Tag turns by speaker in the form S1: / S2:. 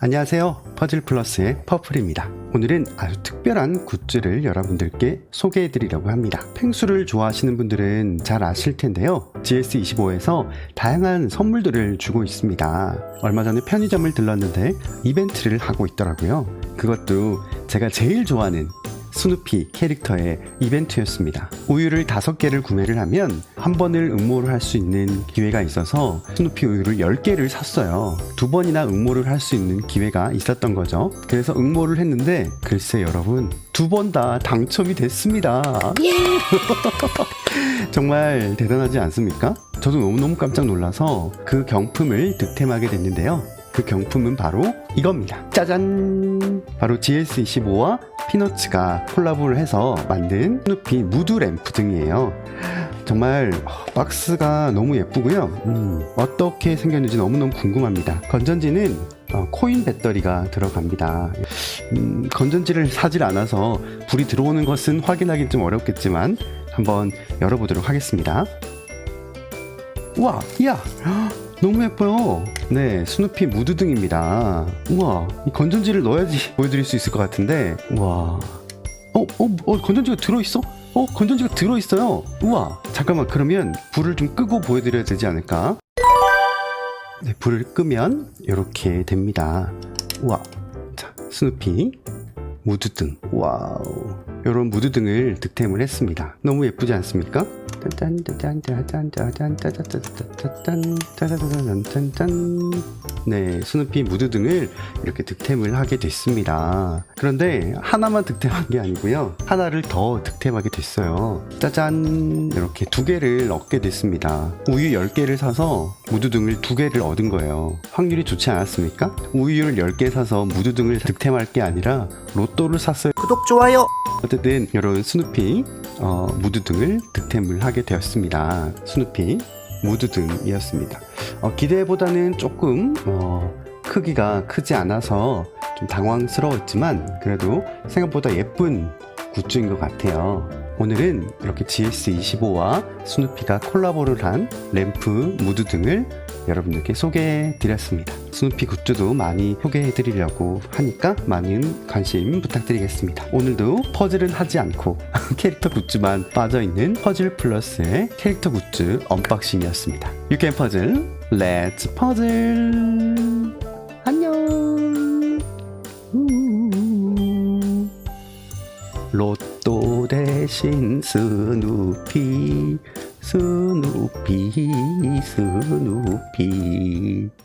S1: 안녕하세요. 퍼즐 플러스의 퍼플입니다. 오늘은 아주 특별한 굿즈를 여러분들께 소개해 드리려고 합니다. 펭수를 좋아하시는 분들은 잘 아실 텐데요. GS25에서 다양한 선물들을 주고 있습니다. 얼마 전에 편의점을 들렀는데 이벤트를 하고 있더라고요. 그것도 제가 제일 좋아하는 스누피 캐릭터의 이벤트였습니다. 우유를 다섯 개를 구매를 하면 한 번을 응모를 할 수 있는 기회가 있어서 스누피 우유를 10개를 샀어요. 두 번이나 응모를 할 수 있는 기회가 있었던 거죠. 그래서 응모를 했는데 글쎄 여러분 두 번 다 당첨이 됐습니다. 정말 대단하지 않습니까? 저도 너무너무 깜짝 놀라서 그 경품을 득템하게 됐는데요. 그 경품은 바로 이겁니다. 짜잔! 바로 GS25와 피너츠가 콜라보를 해서 만든 스누피 무드 램프 등이에요. 정말 어, 박스가 너무 예쁘고요. 음, 어떻게 생겼는지 너무너무 궁금합니다. 건전지는 어, 코인 배터리가 들어갑니다. 음, 건전지를 사질 않아서 불이 들어오는 것은 확인하기 좀 어렵겠지만 한번 열어보도록 하겠습니다. 우와, 이야, 너무 예뻐요. 네, 스누피 무드 등입니다. 우와, 이 건전지를 넣어야지 보여드릴 수 있을 것 같은데, 우와. 어, 어, 어, 건전지가 들어있어? 어, 건전지가 들어있어요. 우와. 잠깐만, 그러면 불을 좀 끄고 보여드려야 되지 않을까? 네, 불을 끄면 이렇게 됩니다. 우와. 자, 스누피 무드등. 와우. 이런 무드 등을 득템을 했습니다. 너무 예쁘지 않습니까? 네, 스누피 무드 등을 이렇게 득템을 하게 됐습니다. 그런데 하나만 득템한 게 아니고요. 하나를 더 득템하게 됐어요. 짜잔! 이렇게 두 개를 얻게 됐습니다. 우유 10개를 사서 무드 등을 두 개를 얻은 거예요. 확률이 좋지 않았습니까? 우유를 10개 사서 무드 등을 득템할 게 아니라 로또를 샀어요.
S2: 구독, 좋아요!
S1: 어쨌든 이런 스누피 어, 무드 등을 득템을 하게 되었습니다. 스누피 무드 등이었습니다. 어, 기대보다는 조금 어, 크기가 크지 않아서 좀 당황스러웠지만 그래도 생각보다 예쁜 굿즈인 것 같아요. 오늘은 이렇게 GS25와 스누피가 콜라보를 한 램프 무드 등을 여러분들께 소개해 드렸습니다. 스누피 굿즈도 많이 소개해 드리려고 하니까 많은 관심 부탁드리겠습니다. 오늘도 퍼즐은 하지 않고 캐릭터 굿즈만 빠져있는 퍼즐 플러스의 캐릭터 굿즈 언박싱이었습니다. 유캔 퍼즐, 렛츠 퍼즐! 身スヌーピースヌーピースヌーピー